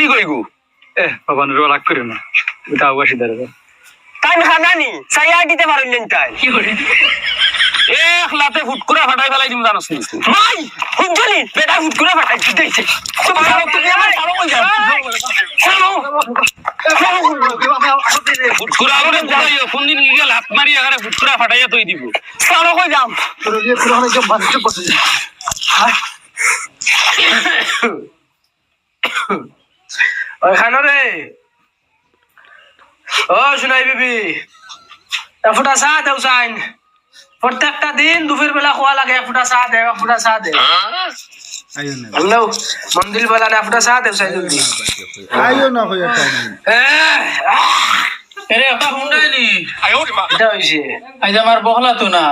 লইগু এ বাবা নুরু রাগ করে না। এটা আবাসী দাঁড়াবে তাই খানানি চাইয়া দিতে পারেন তাই। এক লাতে ফুট করে ফাটাই ফেলাই দিম জানোস নি ভাই হুজলি বেটা হুট করে পাঠাই দিতেছে তুমি আমার ভালো কই যাও ফুট করে আলো যাইও কোন দিন গিয়ে লাত মারি আগারে ফুট করে ফাটাইয়া তুই দিব। সালো কই যাম। ওইখানে রে ও শুনাই বিবি ফুটা চা দেও চাইন প্রত্যেকটা দিন দুপুর বেলা খোয়া লাগে এক ফুটা চা দে এক ফুটা চা দে হ্যালো মন্দির বেলা না ফুটা চা দেও চাই জলদি আইও না হয়ে হুন্ডাইলি এটা আমার বহলা তো না।